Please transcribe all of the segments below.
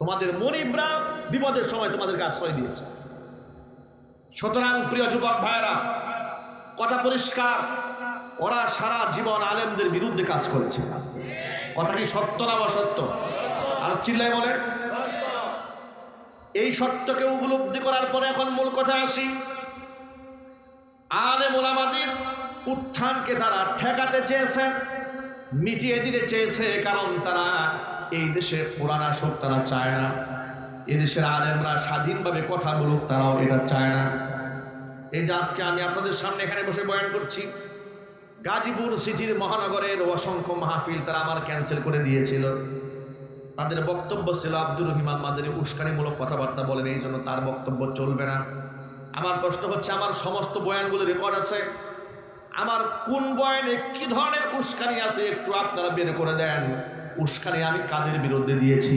তোমাদের মনিবরা বিপদের সময় তোমাদেরকে আশ্রয় দিয়েছে। সুতরাং প্রিয় যুবক ভাইরা কথা পরিষ্কার, ওরা সারা জীবন আলেমদের বিরুদ্ধে কাজ করেছে। কথা কি সত্য না অসত্য? আর চিল্লাই বলেন। এই সত্যকে উপলব্ধি করার পরে এখন মূল কথা আসি। আলেম ওলামাদের উত্থানকে তারা ঠেকাতে চেয়েছে মিটিয়ে দিতে চেয়েছে, কারণ তারা এই দেশের পুরানা শোক তারা চায় না। এদেশের আলেমরা স্বাধীনভাবে কথা বলুক, তারাও এটা চায় না। এই যে আজকে আমি আপনাদের সামনে এখানে বসে বয়ান করছি, গাজীপুর সিটির মহানগরের অসংখ্য মাহফিল তারা আমার ক্যান্সেল করে দিয়েছিল। তাদের বক্তব্য ছিল, আব্দুর রহিমান মাদারি উস্কানিমূলক কথাবার্তা বলেন, এই জন্য তার বক্তব্য চলবে না। আমার প্রশ্ন হচ্ছে, আমার সমস্ত বয়ানগুলো রেকর্ড আছে। আমার কোন বয়ানে কি ধরনের উস্কানি আছে, একটু আপনারা বের করে দেন। উস্কানি আমি কাদের বিরুদ্ধে দিয়েছি?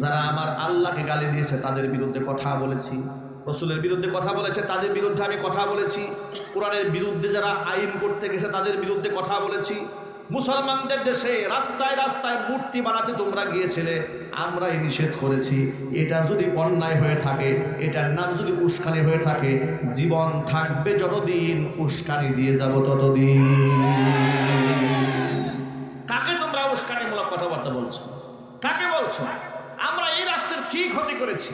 যারা আমার আল্লাহকে গালি দিয়েছে, তাদের বিরুদ্ধে কথা বলেছি। রসুলের বিরুদ্ধে কথা বলেছে, তাদের বিরুদ্ধে আমি কথা বলেছি। কোরআনের বিরুদ্ধে যারা আইন করতে গেছে, তাদের বিরুদ্ধে কথা বলেছি। মুসলমানদের দেশে রাস্তায় রাস্তায় মূর্তি বানাতে তোমরা গিয়েছিলে, আমরাই নিষেধ করেছি। এটা যদি অন্যায় হয়ে থাকে, এটার নাম যদি উস্কানি হয়ে থাকে, জীবন থাকবে যতদিন উস্কানি দিয়ে যাব ততদিন। কাকে তোমরা কথাবার্তা বলছো? কাকে বলছো? আমরা এই রাষ্ট্রের কি ক্ষতি করেছি?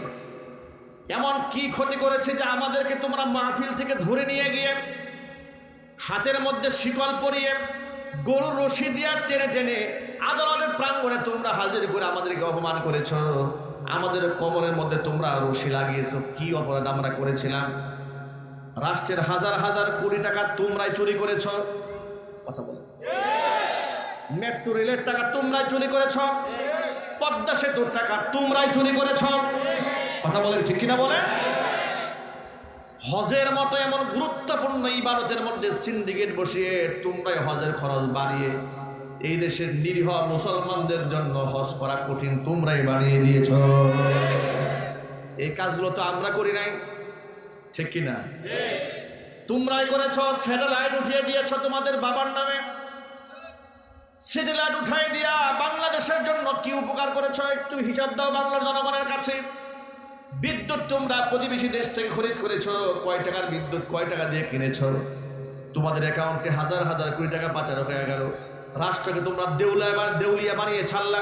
এমন কি ক্ষতি করেছে যে আমাদেরকে তোমরা মাহফিল থেকে ধরে নিয়ে গিয়ে, হাতের মধ্যে শিকল পরিয়ে, গরুর রশি দিয়া টেনে টেনে আদালতের প্রাঙ্গণে তোমরা হাজির করে আমাদেরকে অপমান করেছ। আমাদের কোমরের মধ্যে তোমরা রশি লাগিয়েছো। কি অপরাধ আমরা করেছিলাম? রাষ্ট্রের হাজার হাজার কোটি টাকা তোমরাই চুরি করেছ। কথা বলো। মেট্রো রেলের টাকা তোমরাই চুরি করেছ? পদ্মা সেতুর টাকা তোমরাই চুরি করেছ? কথা বলেন ঠিক কিনা বলে হজের মতো এমন গুরুত্বপূর্ণ ইবাদতের মধ্যে সিন্ডিকেট বসিয়ে তোমরাই হজের খরচ বাড়িয়ে এই দেশের নিরীহ মুসলমানদের জন্য হজ করা কঠিন তোমরাই বানিয়ে দিয়েছ। এই কাজগুলো তো আমরা করি নাই। ঠিক কিনা? তোমরাই করেছ, স্যাটেলাইট উঠিয়ে দিয়েছ তোমাদের বাবার নামে। স্যাটেলাইট উঠাই দিয়া বাংলাদেশের জন্য কি উপকার করেছ? একটু হিসাব দাও বাংলার জনগণের কাছে। বিদ্যুৎ তোমরা প্রতিবেশী দেশ থেকে খরিদ করেছ। কয় টাকার বিদ্যুৎ, কয় টাকা দিয়ে কিনেছ? তোমাদের অ্যাকাউন্টে হাজার হাজার কোটি টাকা পাচার হয়ে গেল। রাষ্ট্রকে তোমরা দেউলিয়া বা দেউলিয়া বানিয়ে ছাড়লা।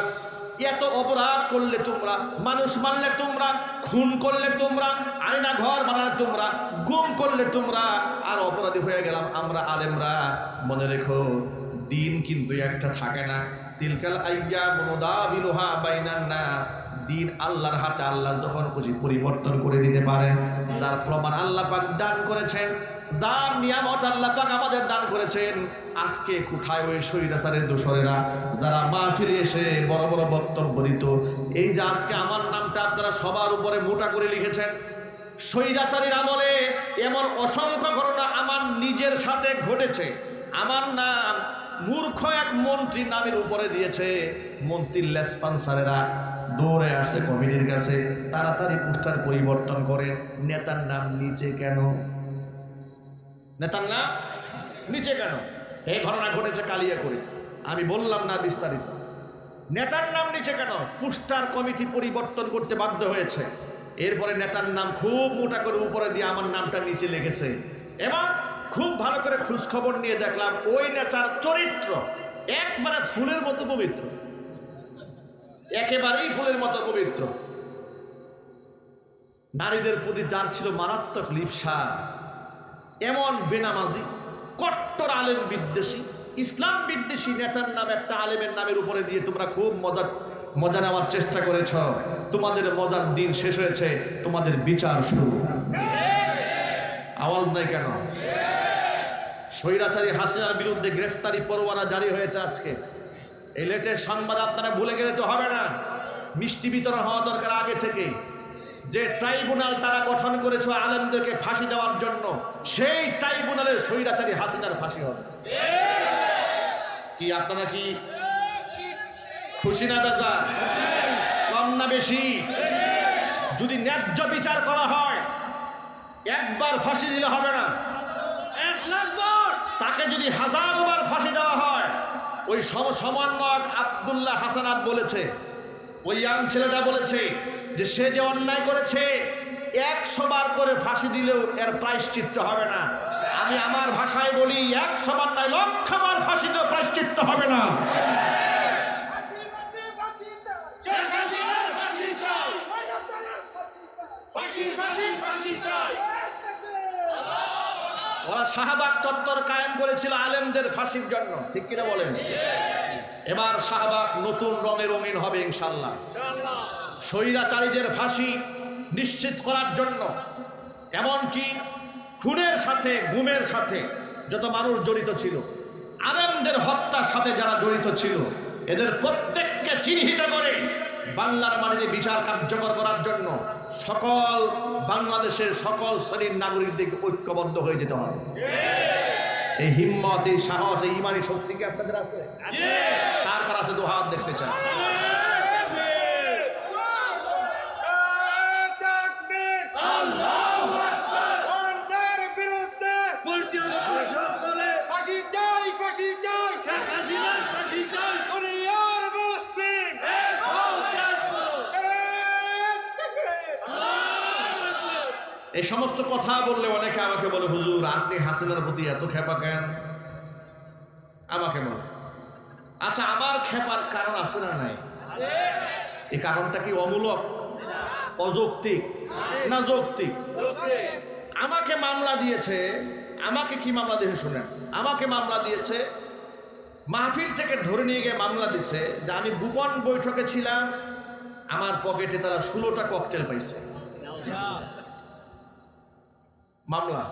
এত অপরাধ করলে তোমরা, মানুষ মারলে তোমরা, খুন করলে তোমরা, আয়না ঘর বানালে তোমরা, গুম করলে তোমরা, আর অপরাধী হয়ে গেলাম আমরা আলেমরা। মনে রেখো দিন কিন্তু একটা থাকে না। তিলকাল আইয়া মনোদাবিলোহা বাইনান নাস। দিন আল্লাহর হাতে আল্লাহ যখন খুশি পরিবর্তন করে দিতে পারেন, যার প্রমাণ আল্লাহ পাক দান করেছেন, যার নিয়ামত আল্লাহ পাক আমাদের দান করেছেন, আজকে কোথায় ওই শহীদাচারের দোসরেরা? যারা মাহফিলে এসে বড় বড় বক্তব্য দিত, এই যে আজকে আমার নামটা আপনারা সবার উপরে মোটা করে লিখেছেন স্বৈরাচারীর আমলে এমন অসংখ্য ঘটনা আমার নিজের সাথে ঘটেছে। আমার নাম মূর্খ এক মন্ত্রী নামের উপরে দিয়েছে। মন্ত্রীর লেসপান্সারেরা দৌড়ে আসছে কমিটির কাছে, তাড়াতাড়ি পোস্টার পরিবর্তন করে, নেতার নাম নিচে কেন? নেতার নাম নিচে কেন? এই ঘটনা ঘটেছে কালিয়া করে আমি বললাম না বিস্তারিত। নেতার নাম নিচে কেন? পোস্টার কমিটি পরিবর্তন করতে বাধ্য হয়েছে। এরপরে নেতার নাম খুব মোটা করে উপরে দিয়ে আমার নামটা নিচে লেগেছে। এবং খুব ভালো করে খোঁজ খবর নিয়ে দেখলাম ওই নেতার চরিত্র একবারে ফুলের মতো পবিত্র। একেবারেই ফুলের মতো পবিত্র। নারীদের প্রতি যার ছিল মারাত্মক লিপসা, এমন বেনামাজি, কট্টর আলেম বিদ্বেষী, ইসলাম বিদ্বেষী নেতার নাম একটা আলেমের নামের উপরে দিয়ে তোমরা খুব মজার মজা নেওয়ার চেষ্টা করেছ। তোমাদের মজার দিন শেষ হয়েছে, তোমাদের বিচার শুরু। আওয়াজ নাই কেন? স্বৈরাচারী হাসিনার বিরুদ্ধে গ্রেফতারি পরোয়ানা জারি হয়েছে আজকে। এই লেটের সংবাদ আপনারা ভুলে গেলে তো হবে না। মিষ্টি বিতরণ হওয়া দরকার আগে থেকে যে ট্রাইব্যুনাল তারা গঠন করেছে আলেমদেরকে ফাঁসি দেওয়ার জন্য, সেই ট্রাইব্যুনালের স্বৈরাচারী হাসিনার ফাঁসি হবে। কি, আপনারা কি খুশি না বেজা কম না বেশি? যদি ন্যায্য বিচার করা হয়, একবার ফাঁসি দিলে হবে না। এক তাকে যদি হাজারো বার ফাঁসি দেওয়া হয়, ওই সম সমন্বয়ক আবদুল্লাহ হাসানাত বলেছে, ওই ইয়াং ছেলেটা বলেছে যে সে যে অন্যায় করেছে একশো বার করে ফাঁসি দিলেও এর প্রায়শ্চিত্ত হবে না। আমি আমার ভাষায় বলি একশো বার নয় লক্ষ বার দিলেও প্রায়শ্চিত্ত হবে না। ফাঁসি ফাঁসি ফাঁসি চাই। ওরা শাহবাগ চত্বর কায়েম করেছিল আলেমদের ফাঁসির জন্য। ঠিক কিনা বলেন? এবার শাহবাগ নতুন রঙে রঙিন হবে ইনশাল্লাহ স্বৈরাচারীদের ফাঁসি নিশ্চিত করার জন্য, এমনকি খুনের সাথে, গুমের সাথে যত মানুষ জড়িত ছিল, আলেমদের হত্যার সাথে যারা জড়িত ছিল, এদের প্রত্যেককে চিহ্নিত করে বাংলার মাটিতে বিচার কার্যকর করার জন্য সকল বাংলাদেশের সকল শ্রেণির নাগরিকদেরকে ঐক্যবদ্ধ হয়ে যেতে হবে। এই হিম্মত এই সাহস এই ইমানি শক্তি কি আপনাদের আছে? কার কার আছে? দু হাত দেখতে চাই আল্লাহু আকবার অন্যায়ের বিরুদ্ধে সকলে ফাঁসি চাই ফাঁসি চাই শেখ হাসিনার ফাঁসি চাই দুনিয়ার মুসলিম এক হও জাগো এই সমস্ত কথা বললে অনেকে আমাকে বলে, হুজুর, আপনি হাসিনার প্রতি এত খেপা কেন? আমাকে বলে। আচ্ছা আমার খেপার কারণ আছে না নাই? এই কারণটা কি অমূলক? অযৌক্তিক না যৌক্তিক? আমাকে মামলা দিয়েছে, আমাকে কি মামলা দিয়ে শুনেন। আমাকে মামলা দিয়েছে, মাহফিল থেকে ধরে নিয়ে গিয়ে মামলা দিছে যে আমি গোপন বৈঠকে ছিলাম, আমার পকেটে তারা ষোলোটা ককটেল পাইছে। মামলা।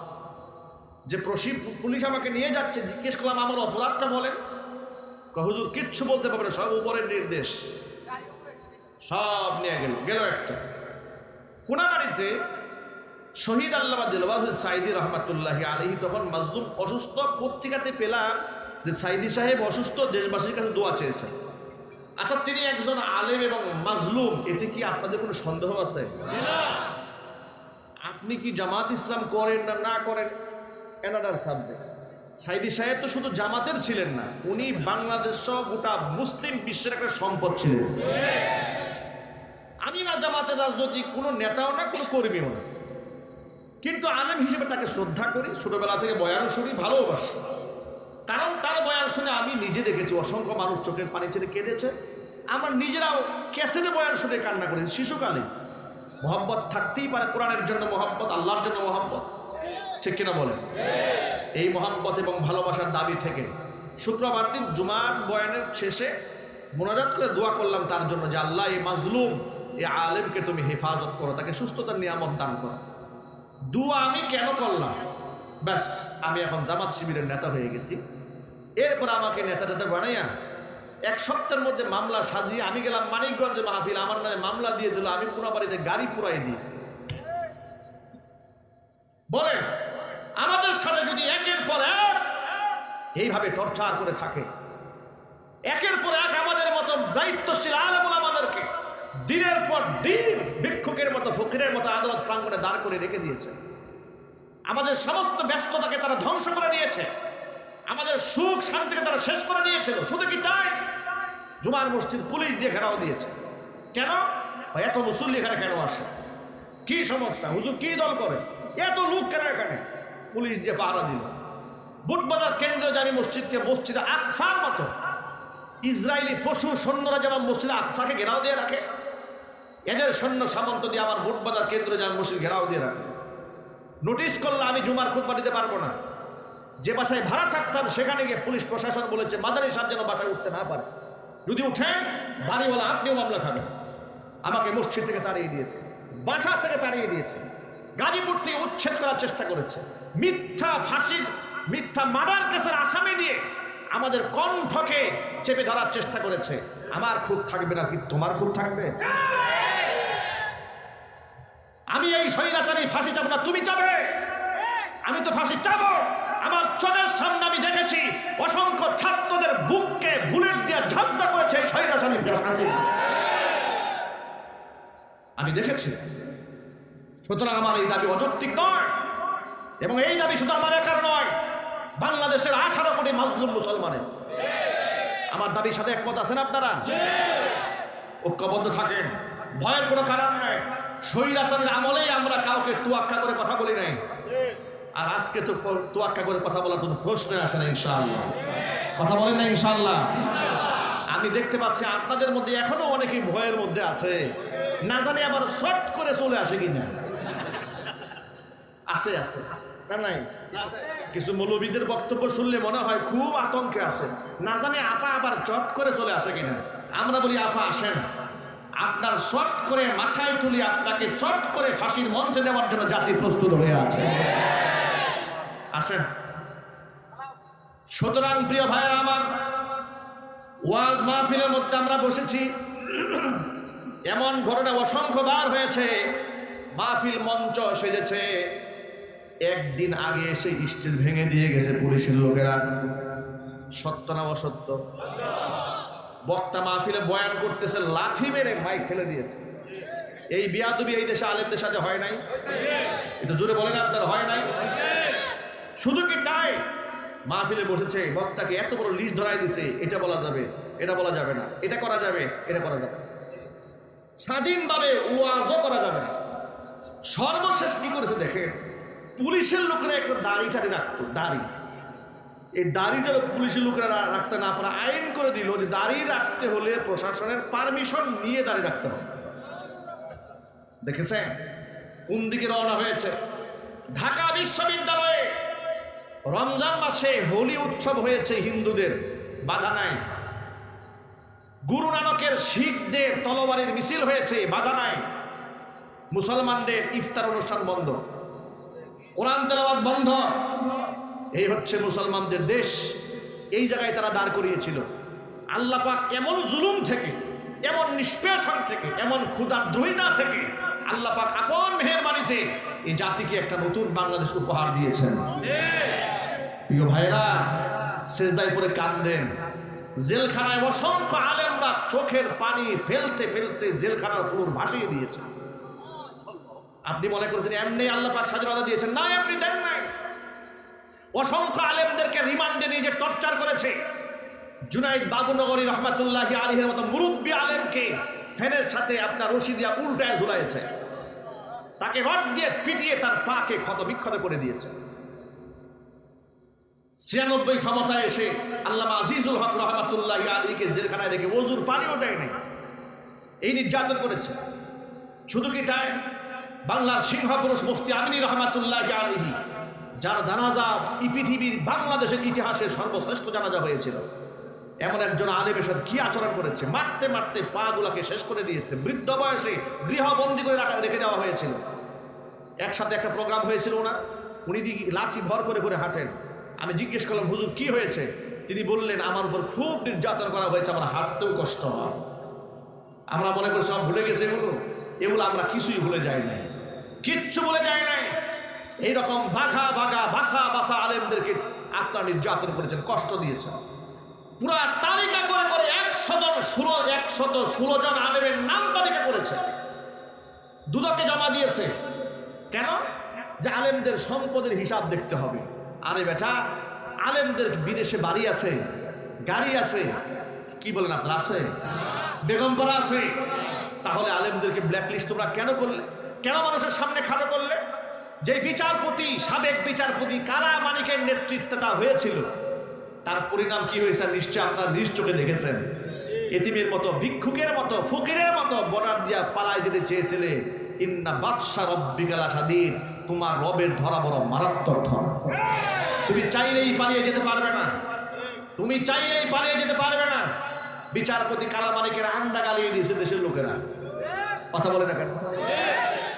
যে প্রসি- পুলিশ আমাকে নিয়ে যাচ্ছে, জিজ্ঞেস করলাম, আমার অপরাধটা বলেন? হুজুর, কিচ্ছু বলতে পারবে সব উপরের নির্দেশ। সব নিয়ে গেল গেল একটা। কোনাবাড়িতে শহীদ আল্লাহ দিলবাদ সাইদি রহমাতুল্লাহ আলহি তখন মাজলুম অসুস্থ পত্রিকাতে পেলাম যে সাইদি সাহেব অসুস্থ, দেশবাসীর কাছে দোয়া চেয়েছে। আচ্ছা তিনি একজন আলেম এবং মাজলুম, এতে কি আপনাদের কোনো সন্দেহ আছে? আপনি কি জামাত ইসলাম করেন না না করেন? এনাদার সাবজেক্ট সাইদি সাহেব তো শুধু জামাতের ছিলেন না, উনি বাংলাদেশ সহ গোটা মুসলিম বিশ্বের একটা সম্পদ ছিলেন। আমি না জামাতের রাজনৈতিক কোনো নেতাও না, কোনো কর্মীও না। কিন্তু আলেম হিসেবে তাকে শ্রদ্ধা করি, ছোটবেলা থেকে বয়ান শুনি, ভালোবাসি। কারণ তার বয়ান শুনে আমি নিজে দেখেছি, অসংখ্য মানুষ চোখের পানি ছেড়ে কেঁদেছে। আমার নিজেরাও ক্যাসেটে বয়ান শুনে কান্না করেছি শিশুকালে মোহাম্মত থাকতেই পারে কোরআনের জন্য মোহাম্মত আল্লাহর জন্য মোহাম্মত ঠিক কিনা বলেন? এই মোহাম্মত এবং ভালোবাসার দাবি থেকে শুক্রবার দিন জুমার বয়ানের শেষে মোনাজাত করে দোয়া করলাম তার জন্য যে, আল্লাহ, এই মাজলুম, এই আলেমকে তুমি হেফাজত করো, তাকে সুস্থতার নিয়ামত দান করো। দুয়া আমি কেন করলাম? ব্যাস, আমি এখন জামাত শিবিরের নেতা হয়ে গেছি। এরপর আমাকে নেতা টেতা বানাইয়া এক সপ্তাহের মধ্যে মামলা সাজিয়ে আমি গেলাম মানিকগঞ্জ মাহফিল, আমার নামে মামলা দিয়ে দিল, আমি কোনাবাড়িতে গাড়ি পুরাই দিয়েছি। বলেন, আমাদের সাথে যদি একের পর এক এইভাবে টর্চার করে থাকে, একের পর এক আমাদের মতো দায়িত্বশীল আলমুল আমাদেরকে দিনের পর দিন ভিক্ষুকের মতো, ফকিরের মতো আদালত প্রাঙ্গণে দাঁড় করে রেখে দিয়েছে। আমাদের সমস্ত ব্যস্ততাকে তারা ধ্বংস করে দিয়েছে। আমাদের সুখ শান্তিকে তারা শেষ করে দিয়েছিল। শুধু কি তাই? জুমার মসজিদ পুলিশ দিয়ে ঘেরাও দিয়েছে। কেন? এত মুসল্লি এখানে কেন আসে? কি সমস্যা? হুজুর কি দল করে? এত লোক কেন এখানে? পুলিশ যে পাহারা দিল। বুটবাজার কেন্দ্রে জানি মসজিদকে মসজিদে আকসার মতো। ইসরায়েলি পশু সৈন্যরা যেমন মসজিদে আকসাকে ঘেরাও দিয়ে রাখে, এদের সৈন্য সামন্ত দিয়ে আমার বুটবাজার কেন্দ্রে যেমন মসজিদ ঘেরাও দিয়ে রাখে। নোটিশ করলে আমি জুমার খুব দিতে পারব না। যে বাসায় ভাড়া থাকতাম, সেখানে গিয়ে পুলিশ প্রশাসন বলেছে মাদারি সাহেব যেন বাসায় উঠতে না পারে। যদি উঠেন, বাড়িওয়ালা আপনিও মামলা খাবেন। আমাকে মসজিদ থেকে তাড়িয়ে দিয়েছে, বাসা থেকে তাড়িয়ে দিয়েছে, গাজীপুর থেকে উচ্ছেদ করার চেষ্টা করেছে। মিথ্যা ফাঁসির মিথ্যা মার্ডার কেসের আসামি দিয়ে আমাদের কণ্ঠকে চেপে ধরার চেষ্টা করেছে। আমার খুব থাকবে না কি তোমার খুব থাকবে? আমি এই স্বৈরাচারী ফাঁসি চাবো না, তুমি চাবে? আমি তো ফাঁসি চাবো। আমার চোখের সামনে আমি দেখেছি অসংখ্য ছাত্রদের বুককে বুলেট দিয়ে ঝাঁঝা করেছে এই ফাঁসি আমি দেখেছি, সুতরাং আমার এই দাবি অযৌক্তিক নয় এবং এই দাবি শুধু আমার একার নয়, বাংলাদেশের আঠারো কোটি মাজলুম মুসলমানের। আমার দাবির সাথে একমত আছেন আপনারা? ঐক্যবদ্ধ থাকেন। ভয়ের কোনো কারণ নাই। স্বৈরাচারের আমলেই আমরা কাউকে তুয়াক্কা করে কথা বলি নাই। আর আজকে তো তোয়াক্কা করে কথা বলার কোনো প্রশ্নই আসে না ইনশাআল্লাহ। কথা বলেন না, ইনশাআল্লাহ। আমি দেখতে পাচ্ছি আপনাদের মধ্যে এখনও অনেকেই ভয়ের মধ্যে আছে। না জানি আবার শর্ট করে চলে আসে কিনা। আছে আছে। না নাই কিছু মৌলবীদের বক্তব্য শুনলে মনে হয় খুব আতঙ্কে আছে। না জানি আপা আবার চট করে চলে আসে কিনা। আমরা বলি, আপা আসেন। আপনার চট করে মাথায় তুলি আপনাকে চট করে ফাঁসির মঞ্চে দেওয়ার জন্য জাতি প্রস্তুত হয়ে আছে। আসেন। সুতরাং প্রিয় ভাইয়েরা আমার, ওয়াজ মাহফিলের মধ্যে আমরা বসেছি। এমন ঘটনা অসংখ্যবার হয়েছে, মাহফিল মঞ্চ সেজেছে। একদিন আগে এসে স্টিল ভেঙে দিয়ে গেছে পুলিশের লোকেরা। সত্য না অসত্য? বক্তা মাহফিলে বয়ান করতেছে, লাথি মেরে মাইক ফেলে দিয়েছে। এই বিয়াদবি এই দেশে আলেমদের সাথে হয় নাই। একটু জোরে বলেন, আপনার হয় নাই? শুধু কি তাই? মাহফিলে বসেছে, বক্তাকে এত বড় লিস্ট ধরাই দিছে, এটা বলা যাবে, এটা বলা যাবে না, এটা করা যাবে, এটা করা যাবে। স্বাধীনভাবে ওয়াজও করা যাবে না। সর্বশেষ কি করেছে দেখেন, পুলিশের লোকেরা একটা দাড়ি টাড়ি রাখতো, দাড়ি। এই দাড়ি যেন পুলিশের লোকেরা রাখতে না পারে, আইন করে দিল যে দাড়ি রাখতে হলে প্রশাসনের পারমিশন নিয়ে দাড়ি রাখতে হবে। দেখেছেন? কোন দিকে রওনা হয়েছে? ঢাকা বিশ্ববিদ্যালয়ে রমজান মাসে হোলি উৎসব হয়েছে হিন্দুদের বাধা নাই গুরু নানকের শিখদের তলবারের মিছিল হয়েছে বাধা নাই মুসলমানদের ইফতার অনুষ্ঠান বন্ধ। কোরআন তেলাবাদ বন্ধ। এই হচ্ছে মুসলমানদের দেশ। এই জায়গায় তারা দাঁড় করিয়েছিল। আল্লাহ পাক এমন জুলুম থেকে, এমন নিষ্পেষণ থেকে, এমন ক্ষুদাদ্রোহিতা থেকে আল্লাহ পাক আপন মেহেরবানিতে এই জাতিকে একটা নতুন বাংলাদেশ উপহার দিয়েছেন। প্রিয় ভাইরা সেজদায় পরে কান্দেন। জেলখানায় অসংখ্য আলেমরা চোখের পানি ফেলতে ফেলতে জেলখানার ফ্লোর ভাসিয়ে দিয়েছে। আপনি মনে করেছেন, এমনি আল্লাহ পাক স্বাধীনতা দিয়েছেন? না, এমনি দেন নাই। অসংখ্য আলেমদেরকে রিমান্ডে নিয়ে যে টর্চার করেছে। জুনাইদ বাবুনগরী রহমাতুল্লাহ আলীহের মতো মুরব্বী আলেমকে ফ্যানের সাথে আপনার রশি দিয়া উল্টায় ঝুলাইছে। তাকে রড দিয়ে পিটিয়ে তার পাকে ক্ষত বিক্ষত করে দিয়েছে। ছিয়ানব্বই ক্ষমতায় এসে আল্লামা আজিজুল হক রহমাতুল্লাহ আলীকে জেলখানায় রেখে ওজুর পানিও দেয় নাই। এই নির্যাতন করেছে। শুধু কি তাই? বাংলার সিংহপুরুষ মুফতি আমিনী রহমাতুল্লাহ আলিহি যার জানাজা এই পৃথিবীর বাংলাদেশের ইতিহাসে সর্বশ্রেষ্ঠ জানাজা হয়েছিল। এমন একজন আলেমের সাথে কি আচরণ করেছে? মারতে মারতে পা গুলাকে শেষ করে দিয়েছে। বৃদ্ধ বয়সে গৃহবন্দী করে রাখা রেখে দেওয়া হয়েছিল। একসাথে একটা প্রোগ্রাম হয়েছিল ওনার। উনি দিকে লাঠি ভর করে করে হাঁটেন। আমি জিজ্ঞেস করলাম, হুজুর, কি হয়েছে? তিনি বললেন, আমার উপর খুব নির্যাতন করা হয়েছে, আমার হাঁটতেও কষ্ট হয়। আমরা মনে করি সব ভুলে গেছে এগুলো। এগুলো আমরা কিছুই ভুলে যাই নাই। কিচ্ছু ভুলে যাই নাই। এইরকম বাঘা বাঘা বাসা বাসা আলেমদেরকে আপনার নির্যাতন করেছেন, কষ্ট দিয়েছেন। পুরা তালিকা করে করে একশো জন ষোলো একশত ষোলো জন আলেমের নাম তালিকা করেছে। দুদকে জমা দিয়েছে। কেন? যে আলেমদের সম্পদের হিসাব দেখতে হবে। আরে বেটা, আলেমদের বিদেশে বাড়ি আছে, গাড়ি আছে, কি বলেন আপনার, আছে? বেগমপাড়া আছে। তাহলে আলেমদেরকে ব্ল্যাক লিস্ট তোমরা কেন করলে? কেন মানুষের সামনে খাটো করলে? যে বিচারপতি, সাবেক বিচারপতি কারা মানিকের নেতৃত্বটা হয়েছিল, তার পরিণাম কি হয়েছে নিশ্চয় আপনারা নিজ চোখে দেখেছেন। এতিমের মতো, ভিক্ষুকের মতো, ফকিরের মতো বর্ডার দিয়া পালায় যেতে চেয়েছিলে, ইন্না বাদশা রব্বিকালা সাদিন তোমার রবের ধরা বড় মারাত্মক ধরা তুমি চাইলেই পালিয়ে যেতে পারবে না। তুমি চাইলেই পালিয়ে যেতে পারবে না। বিচারপতি কালা কালামানিকের আন্ডা গালিয়ে দিয়েছে দেশের লোকেরা। কথা বলে না কেন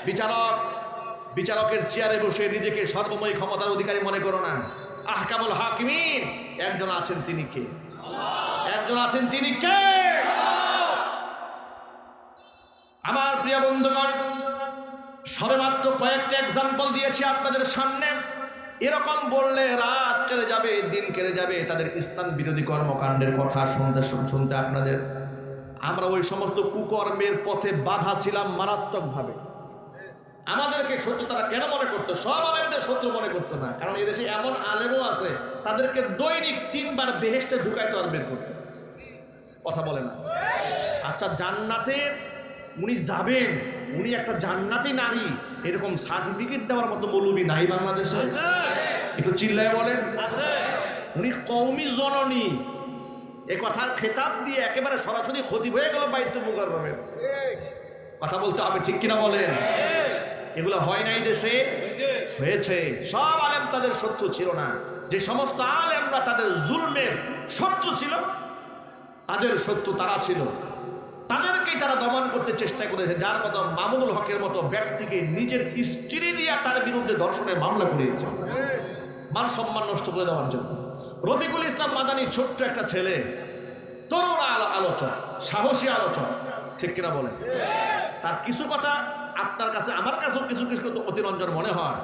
বিচারক বিচারকের চেয়ারে বসে নিজেকে সর্বময় ক্ষমতার অধিকারী মনে করো না। আহ আহকামুল হাকিমিন। একজন আছেন তিনি কে? একজন আছেন তিনি কে? আমার প্রিয় বন্ধুগণ, সবেমাত্র কয়েকটা এক্সাম্পল দিয়েছি আপনাদের সামনে। এরকম বললে রাত কেড়ে যাবে, দিন কেড়ে যাবে, তাদের ইসলাম বিরোধী কর্মকাণ্ডের কথা শুনতে শুনতে আপনাদের। আমরা ওই সমস্ত কুকর্মের পথে বাধা ছিলাম মারাত্মকভাবে। আমাদেরকে শত্রু তারা কেন মনে করতো? সব আলেমদের শত্রু মনে করতো না। কারণ এদেশে এমন আলেমও আছে, তাদেরকে দৈনিক তিনবার বেহেস্টে ঢুকাইতে আর বের করতো। কথা বলে না। আচ্ছা জান্নাতে উনি যাবেন, উনি একটা জান্নাতি নারী, এরকম সার্টিফিকেট দেওয়ার মতো মৌলবী নাই বাংলাদেশে? একটু চিল্লায় বলেন। উনি কৌমি জননী। এ কথার খেতাব দিয়ে একেবারে সরাসরি ক্ষতি হয়ে গেল বাইতে মুকাররমের কথা বলতে হবে, ঠিক কিনা বলেন? এগুলো হয় নাই দেশে? হয়েছে। সব আলেম তাদের শত্রু ছিল না। যে সমস্ত আলেমরা তাদের জুলমের শত্রু ছিল তাদের শত্রু তারা ছিল। তাদেরকেই তারা দমন করতে চেষ্টা করেছে যার মতো মামুনুল হকের মতো ব্যক্তিকে নিজের স্ত্রী দিয়ে তার বিরুদ্ধে ধর্ষণের মামলা করিয়েছে। মান সম্মান নষ্ট করে দেওয়ার জন্য। রফিকুল ইসলাম মাদানি ছোট্ট একটা ছেলে। তরুণ আলো- আলোচক সাহসী আলোচক। ঠিক কিনা বলে তার কিছু কথা আপনার কাছে আমার কাছেও কিছু কিছু অতিরঞ্জন মনে হয়।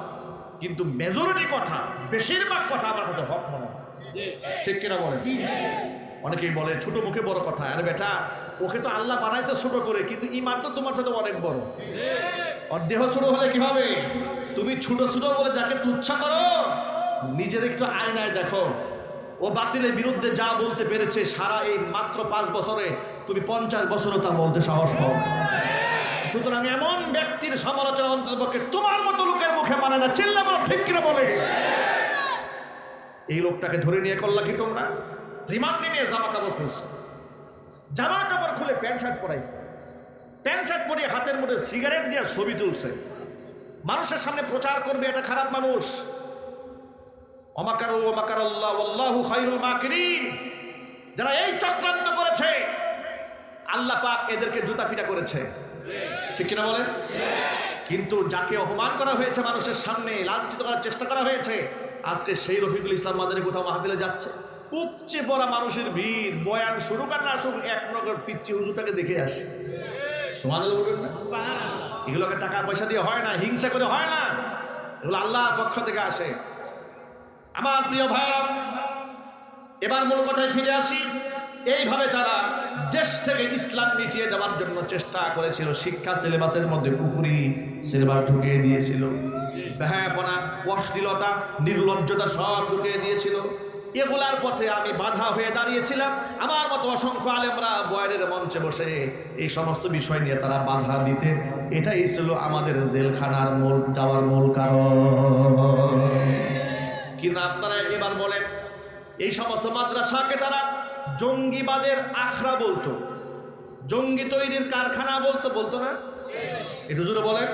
কিন্তু মেজরিটি কথা বেশিরভাগ কথা আমার কাছে হক মনে হয়। ঠিক কিনা বলে অনেকেই বলে ছোট মুখে বড় কথা। আরে বেটা ওকে তো আল্লাহ বানাইছে ছোট করে কিন্তু ইমান তো তোমার সাথে অনেক বড়। ওর দেহ ছোট হলে কি হবে তুমি ছোট ছোট বলে যাকে তুচ্ছ করো নিজের একটু আয়নায় দেখো। ও বাতিলের বিরুদ্ধে যা বলতে পেরেছে সারা এই মাত্র পাঁচ বছরে তুমি পঞ্চাশ বছরও তা বলতে সাহস পাও। সুতরাং এমন ব্যক্তির সমালোচনা অন্ততপক্ষে তোমার মতো লোকের মুখে মানে না। চিল্লা বলো ঠিক কিনা বলে? এই লোকটাকে ধরে নিয়ে করলা কি তোমরা? রিমান্ডে নিয়ে জামা কাপড় খুলছে। জামা কাপড় খুলে প্যান্ট শার্ট পরাইছে। প্যান্ট শার্ট পরিয়ে হাতের মধ্যে সিগারেট দিয়ে ছবি তুলছে। মানুষের সামনে প্রচার করবে, এটা খারাপ মানুষ। অমাকার অমাকার আল্লাহ আল্লাহু খাইরুল মাকিরিন। যারা এই চক্রান্ত করেছে, আল্লাহ পাক এদেরকে জুতা পিটা করেছে। ঠিক কিনা বলেন? কিন্তু যাকে অপমান করা হয়েছে মানুষের সামনে লাঞ্ছিত করার চেষ্টা করা হয়েছে আজকে সেই রফিকুল ইসলাম মাদারে কোথাও মাহফিলে যাচ্ছে। উপচে পড়া মানুষের ভিড় বয়ান শুরু কর না শুরু এক নগর পিচ্ছি হুজুরটাকে দেখে আসে। সমাজ এগুলোকে টাকা পয়সা দিয়ে হয় না হিংসা করে হয় না এগুলো আল্লাহর পক্ষ থেকে আসে। আমার প্রিয় ভাইরা এবার মূল কথায় ফিরে আসি। এইভাবে তারা দেশ থেকে ইসলাম মিটিয়ে দেওয়ার জন্য চেষ্টা করেছিল। শিক্ষা সিলেবাসের মধ্যে পুকুরি সিলেবাস ঢুকিয়ে দিয়েছিল। ব্যাহাপনা অশ্লীলতা, নির্লজ্জতা সব ঢুকিয়ে দিয়েছিল। এগুলার পথে আমি বাধা হয়ে দাঁড়িয়েছিলাম। আমার মতো অসংখ্য আলেমরা বয়ানের মঞ্চে বসে এই সমস্ত বিষয় নিয়ে তারা বাধা দিতেন। এটাই ছিল আমাদের জেলখানার মূল, যাওয়ার মূল কারণ। কিন্তু আপনারা এবার বলেন, এই সমস্ত মাদ্রাসাকে তারা জঙ্গিবাদের আখড়া বলতো। জঙ্গি তৈরির কারখানা বলতো বলতো না? একটু জোরে বলেন।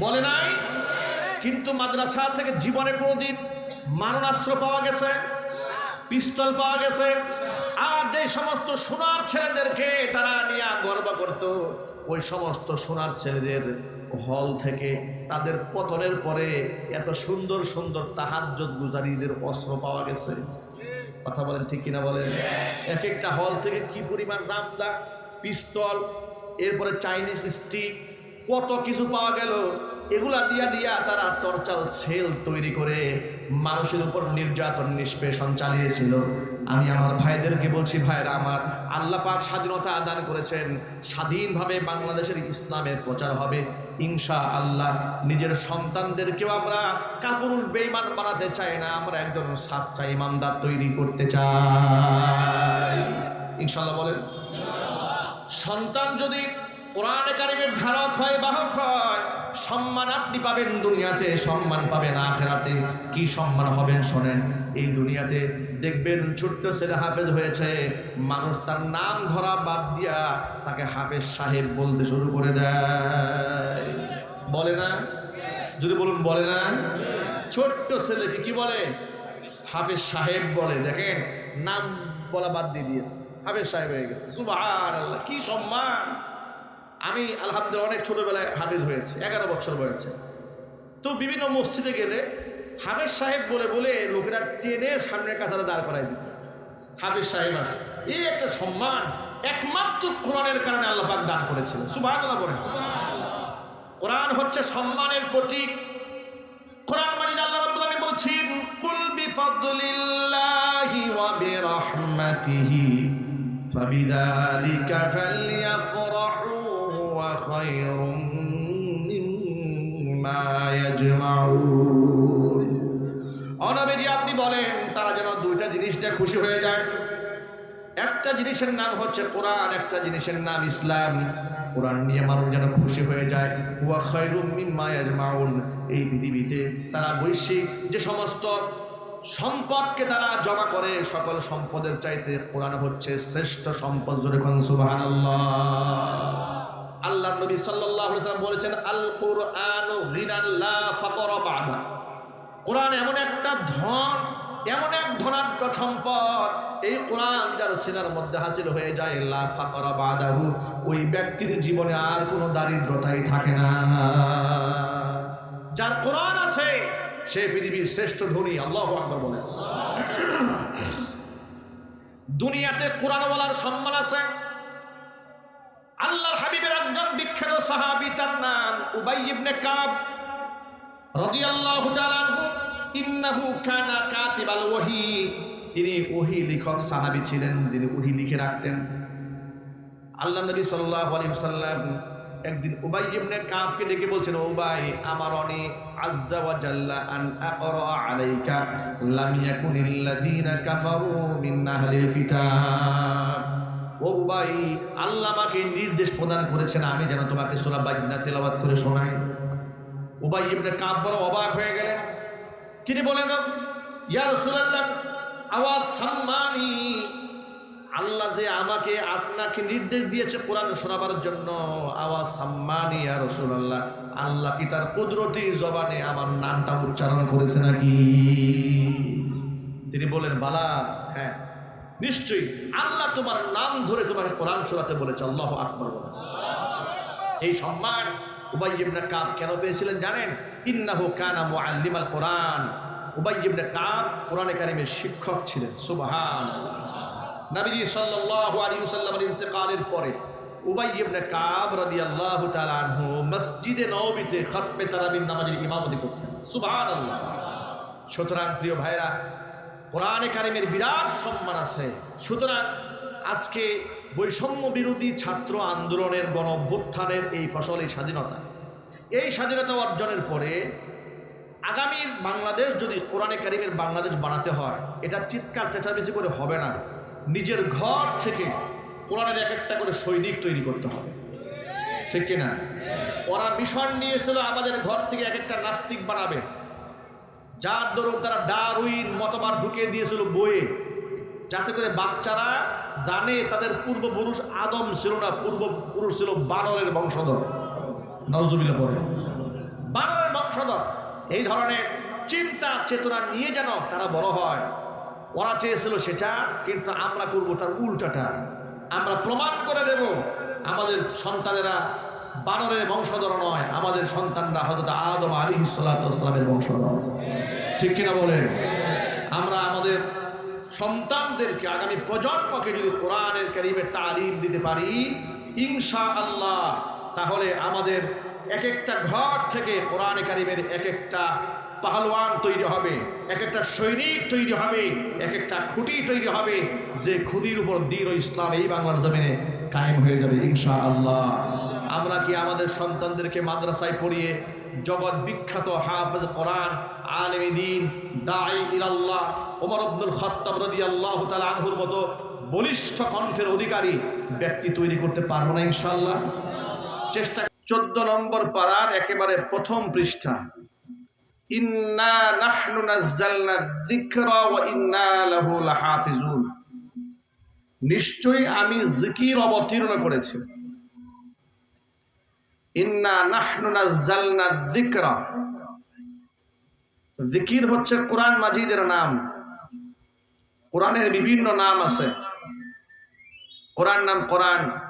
বলে নাই? কিন্তু মাদ্রাসা থেকে জীবনে কোনোদিন মারণাস্ত্র পাওয়া গেছে, পিস্তল পাওয়া গেছে, আর যে সমস্ত সোনার ছেলেদেরকে তারা নিয়ে গর্ব করত, ওই সমস্ত সোনার ছেলেদের হল থেকে তাদের পতনের পরে এত সুন্দর সুন্দর তাহাজ্জত গুজারিদের অস্ত্র পাওয়া গেছে। কথা বলেন ঠিক কিনা বলেন? এক একটা হল থেকে কি পরিমাণ রামদা, পিস্তল, এরপরে চাইনিজ স্টিক, কত কিছু পাওয়া গেল, এগুলা দিয়া দিয়া তারা টর্চাল সেল তৈরি করে মানুষের উপর নির্যাতন, নিষ্পেষণ চালিয়েছিল। আমি আমার ভাইদেরকে বলছি, ভাইরা আমার, আল্লাহ পাক স্বাধীনতা আদান করেছেন। স্বাধীনভাবে বাংলাদেশের ইসলামের প্রচার হবে। ইনশা আল্লাহ নিজের সন্তানদেরকেও আমরা কাপুরুষ বেইমান বানাতে চাই না, আমরা একজন সাচ্চা ইমানদার তৈরি করতে চাই। ইনশাল্লাহ বলেন। সন্তান যদি কোরআনে কারিমের ধারক হয়, বাহক হয়, সম্মান আপনি পাবেন দুনিয়াতে, সম্মান পাবেন আখেরাতে। কি সম্মান হবেন শোনেন এই দুনিয়াতে দেখবেন ছোট্ট ছেলে হাফেজ হয়েছে। মানুষ তার নাম ধরা বাদ দিয়া তাকে হাফেজ সাহেব বলতে শুরু করে দেয়। বলে না? যদি বলুন বলে না? ছোট্ট ছেলেকে কি বলে? হাফেজ সাহেব বলে। দেখেন, নাম বলা বাদ দিয়ে দিয়েছে। হাফেজ সাহেব হয়ে গেছে। সুবাহান আল্লাহ কি সম্মান! আমি আলহামদুলিল্লাহ অনেক ছোটবেলায় হাফেজ হয়েছে, এগারো বছর বয়সে। তো বিভিন্ন মসজিদে গেলে হাফেজ সাহেব বলে বলে লোকেরা টেনে সামনের কাতারে দাঁড় করাই দিত হাফেজ সাহেব আছে এই একটা সম্মান একমাত্র কোরআনের কারণে আল্লাহ পাক দান করেছিলেন। সুবাহ বলেন। কোরআন হচ্ছে সম্মানের প্রতীক। কোরআন মাজিদ আল্লাহ রাব্বুল আলামিন বলছেন, কুল বিফাদলিল্লাহি ওয়া বিরহমাতিহি ফাবিযালিকা ফালইয়াফরাহু ওয়া খায়রুম মিম্মা ইয়াজমাউন। খুশি হয়ে যায়। একটা জিনিসের নাম হচ্ছে কোরআন, একটা জিনিসের নাম ইসলাম। কোরআন নিয়ে মানুষ যেন খুশি হয়ে যায়। খয়রুম মিম্মা এই পৃথিবীতে তারা বৈশ্বিক যে সমস্ত সম্পদকে তারা জমা করে, সকল সম্পদের চাইতে কোরআন হচ্ছে শ্রেষ্ঠ সম্পদ। জোরে সুবহানাল্লাহ। আল্লাহ নবী ওয়াসাল্লাম বলেছেন আল কুরআনু কোরআন এমন একটা ধন এমন এক ধনাঢ্য সম্পদ। এই কোরআন যার সিনার মধ্যে হাসিল হয়ে যায়, লা ফাকরা বাদাহু, ওই ব্যক্তির জীবনে আর কোনো দারিদ্রতাই থাকে না। যার কোরআন আছে, সে পৃথিবীর শ্রেষ্ঠ ধনী, আল্লাহ আকবার বলেন দুনিয়াতে কোরআন বলার সম্মান আছে। আল্লাহ হাবিবের একজন বিখ্যাত সাহাবি, তার নাম উবাই ইবনে কাব, রাদিয়াল্লাহু তাআলা ইন্নাহু কানা কাতিবাল ওহী। তিনি ওহী লেখক, সাহাবী ছিলেন তিনি ওহী লিখে রাখতেন। আল্লাহ নবী সাল্লাল্লাহু আলাইহি ওয়াসাল্লাম একদিন উবাই ইবনে কাবকে ডেকে বলছেন উবাই, আমার অনেক আজ্জা ওয়া জাল্লা আন আকরা আলাইকা লাম ইয়াকুনিল্লাযীনা কাফারু মিন আহলিল কিতাব। ও উবাই, আল্লাহ আমাকে নির্দেশ প্রদান করেছেন, আমি যেন তোমাকে সূরা বাইনা তেলাওয়াত করে শোনাই। উবাই ইবনে কাব বড় অবাক হয়ে গেলেন। তিনি বলেন, ইয়া আওয়াজ সম্মানী, আল্লাহ যে আমাকে, আপনাকে নির্দেশ দিয়েছে কোরআন শোনাবার জন্য। আওয়াজ সম্মানী আর রাসূলুল্লাহ, আল্লাহ কি তার কুদরতি জবানে আমার নামটা উচ্চারণ করেছে নাকি? তিনি বলেন, বালা হ্যাঁ নিশ্চয়ই আল্লাহ তোমার নাম ধরে তোমাকে কোরআন শোনাতে বলেছে, আল্লাহ আকবর এই সম্মান উবাই ইবনে কাব কেন পেয়েছিলেন জানেন? ইন্নাহু কানা মুআল্লিমাল কোরআন। উবাই ইবনে কাব কোরআনে কারিমের শিক্ষক ছিলেন সুবহান নবীজি সাল্লাল্লাহু আলাইহি ওয়াসাল্লামের ইন্তেকালের পরে উবাই ইবনে কাব রাদিয়াল্লাহু তাআলা আনহু মসজিদে নববীতে খতমে তারাবির নামাজের ইমামতি করতেন, সুবহানাল্লাহ। সুতরাং প্রিয় ভাইরা কোরআনে কারিমের বিরাট সম্মান আছে। সুতরাং আজকে বৈষম্য বিরোধী ছাত্র আন্দোলনের গণ এই ফসল, এই স্বাধীনতা এই স্বাধীনতা অর্জনের পরে আগামী বাংলাদেশ যদি কোরআনে কারিমের বাংলাদেশ বানাতে হয়, এটা চিৎকার, চেঁচামেচি করে হবে না। নিজের ঘর থেকে কোরআনের এক একটা করে সৈনিক তৈরি করতে হবে। ঠিক কিনা? ওরা মিশন নিয়েছিল, আমাদের ঘর থেকে এক একটা নাস্তিক বানাবে। যার দরুন তারা ডারউইন মতবাদ ঢুকিয়ে দিয়েছিল বইয়ে। যাতে করে বাচ্চারা জানে তাদের পূর্বপুরুষ আদম ছিল না, পূর্বপুরুষ ছিল বানরের বংশধর। নজরুবিলা পরে বানরের বংশধর। এই ধরনের চিন্তা চেতনা নিয়ে যেন তারা বড় হয়। ওরা চেয়েছিল সেটা, কিন্তু আমরা করব তার উল্টাটা। আমরা প্রমাণ করে দেব, আমাদের সন্তানেরা বানরের বংশধর নয়, আমাদের সন্তানরা হয়তো আদম আলী ইসলামের বংশধর। ঠিক কিনা বলেন? আমরা আমাদের সন্তানদেরকে আগামী প্রজন্মকে যদি কোরআনের কারিমের তালিম দিতে পারি ইনশা আল্লাহ তাহলে আমাদের এক একটা ঘর থেকে কোরআনে কারিমের এক একটা পাহলওয়ান তৈরি হবে এক একটা সৈনিক তৈরি হবে এক একটা খুঁটি তৈরি হবে। যে খুঁটির উপর দিন ইসলাম এই বাংলার জমিনে কায়েম হয়ে যাবে ইনশা আল্লাহ আমরা কি আমাদের সন্তানদেরকে মাদ্রাসায় পড়িয়ে জগৎ বিখ্যাত হাফেজ কোরআন, আলেম দিন দাই ইলাল্লাহ, ওমর আব্দুল খত্তাব রদি আল্লাহ তালা আনহুর মতো বলিষ্ঠ কণ্ঠের অধিকারী ব্যক্তি তৈরি করতে পারব না ইনশাল্লাহ চেষ্টা চোদ্দ নম্বর পাড়ার একেবারে প্রথম পৃষ্ঠা। ইন্না আমি জিকির অবতীর্ণ করেছি। জিকির হচ্ছে কোরআন মাজিদের নাম। কোরআনের বিভিন্ন নাম আছে। কোরআন নাম কোরআন।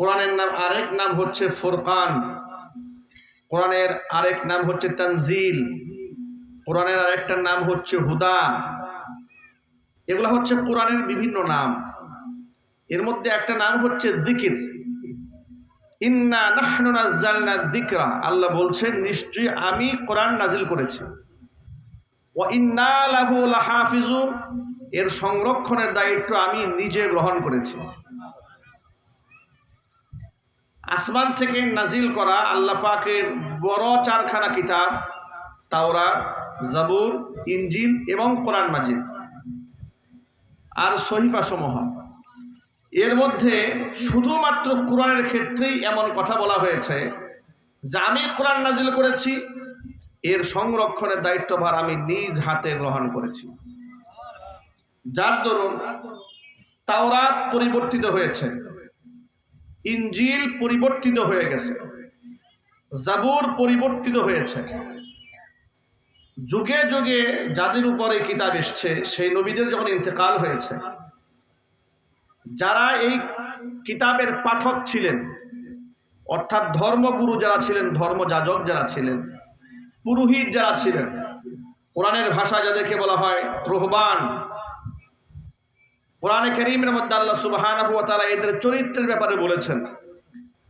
কোরআনের নাম আরেক নাম হচ্ছে ফুরকান। কোরআনের আরেক নাম হচ্ছে তানজিল। কোরআনের আরেকটা নাম হচ্ছে হুদা। এগুলো হচ্ছে কোরআনের বিভিন্ন নাম। এর মধ্যে একটা নাম হচ্ছে দিকির। ইন্না নাহনু নাজ্জালনা যিকরা আল্লাহ বলছেন, নিশ্চয়ই আমি কোরআন নাজিল করেছি। ওয়া ইন্না লাহু লাহাফিজুন। এর সংরক্ষণের দায়িত্ব আমি নিজে গ্রহণ করেছি। আসমান থেকে নাজিল করা আল্লাহ পাকের বড় চারখানা কিতাব তাওরা জাবুর ইঞ্জিন এবং কোরআন মাজিদ আর সহিফা সমূহ এর মধ্যে শুধুমাত্র কোরআনের ক্ষেত্রেই এমন কথা বলা হয়েছে যে আমি কোরআন নাজিল করেছি, এর সংরক্ষণের দায়িত্বভার আমি নিজ হাতে গ্রহণ করেছি। যার দরুন তাওরাত পরিবর্তিত হয়েছে। ইঞ্জিল পরিবর্তিত হয়ে গেছে। জাবুর পরিবর্তিত হয়েছে। যুগে যুগে যাদের উপরে কিতাব এসছে, সেই নবীদের যখন ইন্তেকাল হয়েছে, যারা এই কিতাবের পাঠক ছিলেন, অর্থাৎ ধর্মগুরু যারা ছিলেন, ধর্মযাজক যারা ছিলেন, পুরোহিত যারা ছিলেন, কোরআনের ভাষা যাদেরকে বলা হয় রোহবান কোরআনে করিমের মধ্যে আল্লাহ ওয়া তাআলা এদের চরিত্রের ব্যাপারে বলেছেন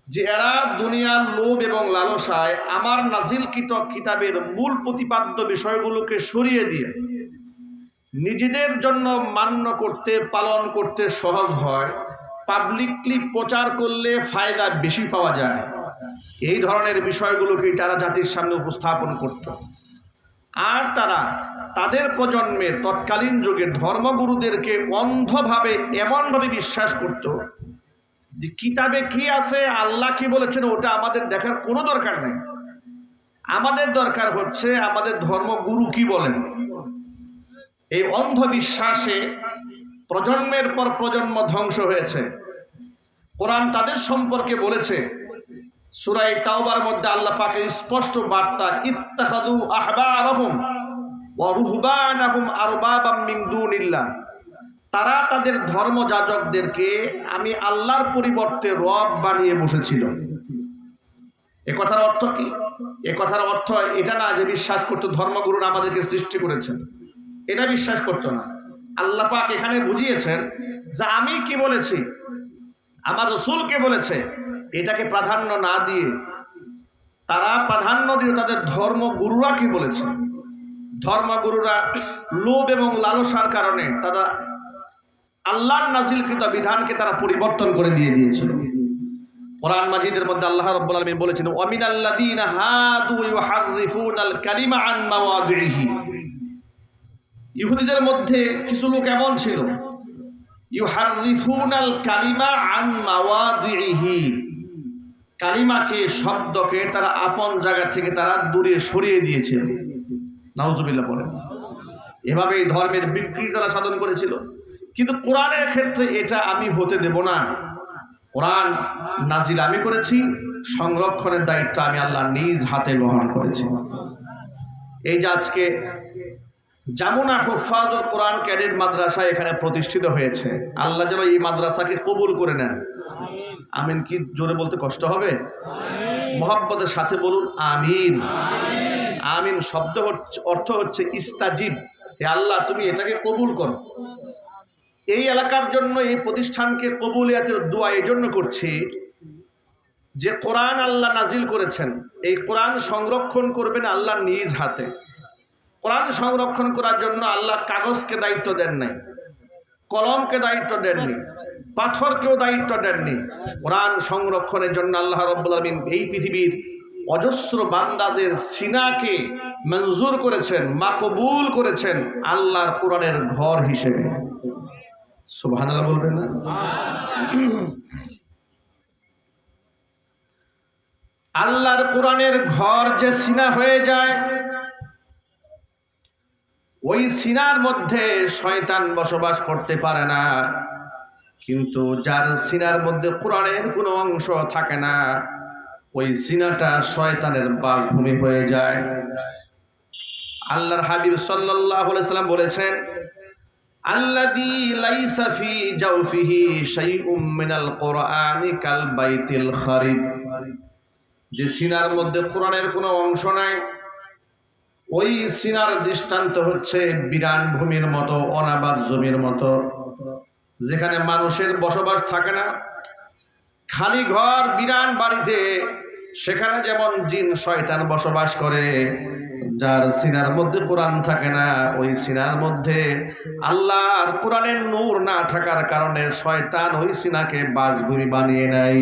যে এরা দুনিয়ার লোভ এবং লালসায় আমার নাজিলকৃত কিতাবের মূল প্রতিপাদ্য বিষয়গুলোকে সরিয়ে দিয়ে নিজেদের জন্য মান্য করতে, পালন করতে সহজ হয় পাবলিকলি প্রচার করলে ফায়দা বেশি পাওয়া যায়। এই ধরনের বিষয়গুলোকে তারা জাতির সামনে উপস্থাপন করত। আর তারা তাদের প্রজন্মের তৎকালীন যুগে ধর্মগুরুদেরকে অন্ধভাবে এমনভাবে বিশ্বাস করত যে কিতাবে কি আছে, আল্লাহ কি বলেছেন, ওটা আমাদের দেখার কোনো দরকার নেই। আমাদের দরকার হচ্ছে আমাদের ধর্মগুরু কি বলেন। এই অন্ধবিশ্বাসে প্রজন্মের পর প্রজন্ম ধ্বংস হয়েছে। কোরআন তাদের সম্পর্কে বলেছে সুরাই তাওবার মধ্যে আল্লাহ পাকের স্পষ্ট বার্তা ইত্তাখাদু আহবারহুম ওয়া রুহবানাহুম আরবাবাম মিন দুনিল্লাহ। তারা তাদের ধর্মযাজকদেরকে, আমি আল্লাহর পরিবর্তে রব বানিয়ে বসেছিল। এ কথার অর্থ কি? এ কথার অর্থ এটা না যে বিশ্বাস করতো ধর্মগুরুরা আমাদেরকে সৃষ্টি করেছেন। এটা বিশ্বাস করতো না। আল্লাহ পাক এখানে বুঝিয়েছেন যে আমি কি বলেছি? আমার রসুলকে বলেছে? এটাকে প্রাধান্য না দিয়ে তারা প্রাধান্য দিয়ে তাদের ধর্মগুরুরা কি বলেছে? ধর্মগুরুরা লোভ এবং লালসার কারণে তারা আল্লাহর নাজিলকৃত বিধানকে তারা পরিবর্তন করে দিয়ে দিয়েছিল। কোরআন মাজিদের মধ্যে আল্লাহ রাব্বুল আলামিন বলেছেন ওয়ামিন আল্লাযীনা হাদু ইউহাররিফুনাল কালিমা আন মাওয়াদিহি ইহুদিদের মধ্যে কিছু লোক এমন ছিল, ইউহাররিফুনাল কালিমা আন মাওয়াদিহি কালিমাকে, শব্দকে তারা আপন জায়গা থেকে তারা দূরে সরিয়ে দিয়েছে। নাউজুবিল্লাহ বলেন। এভাবে ধর্মের বিক্রি তারা সাধন করেছিল। কিন্তু কোরআনের ক্ষেত্রে এটা আমি হতে দেব না। কোরআন নাজিল আমি করেছি, সংরক্ষণের দায়িত্ব আমি আল্লাহ নিজ হাতে গ্রহণ করেছি। এই যে আজকে জামুনা হুফাজুল কোরআন ক্যাডেট মাদ্রাসা এখানে প্রতিষ্ঠিত হয়েছে। আল্লাহ যেন এই মাদ্রাসাকে কবুল করে নেন। আমিন কি জোরে বলতে কষ্ট হবে? মোহাম্মদের সাথে বলুন, আমিন। আমিন শব্দ অর্থ হচ্ছে ইস্তাজিব। হে আল্লাহ, তুমি এটাকে কবুল করো। এই এলাকার জন্য, এই প্রতিষ্ঠানকে কবুলিয়াতের দোয়া এই জন্য করছি যে কোরআন আল্লাহ নাজিল করেছেন। এই কোরআন সংরক্ষণ করবেন আল্লাহ নিজ হাতে। কোরআন সংরক্ষণ করার জন্য আল্লাহ কাগজকে দায়িত্ব দেন নাই। কলমকে দায়িত্ব দেননি, পাথরকেও দায়িত্ব দেননি। কোরআন সংরক্ষণের জন্য আল্লাহ আলমিন এই পৃথিবীর অজস্র বান্দাদের সিনাকে মঞ্জুর করেছেন, মাকবুল করেছেন আল্লাহর কোরআনের ঘর হিসেবে। সুবহানাল্লাহ বলবেন না? আল্লাহর কোরআনের ঘর যে সিনা হয়ে যায় ওই সিনার মধ্যে শয়তান বসবাস করতে পারে না। কিন্তু যার সিনার মধ্যে কোরআনের কোনো অংশ থাকে না, ওই সিনাটা শয়তানের বাসভূমি হয়ে যায়। আল্লাহর হাবিব আলাইহি সাল্লাম বলেছেন, আল্লাযী লাইসা ফি জাওফিহি শাইউম মিনাল কোরআনি কাল বাইতিল খারিব। যে সিনার মধ্যে কোরআনের কোনো অংশ নাই ওই সিনার দৃষ্টান্ত হচ্ছে বিরান ভূমির মতো, অনাবাদ জমির মতো। যেখানে মানুষের বসবাস থাকে না। খালি ঘর, বিরান বাড়িতে, সেখানে যেমন জিন, শয়তান বসবাস করে, যার সিনার মধ্যে কোরআন থাকে না, ওই সিনার মধ্যে আল্লাহর কোরআনের নূর না থাকার কারণে শয়তান ওই সিনাকে বাসভূমি বানিয়ে নেয়।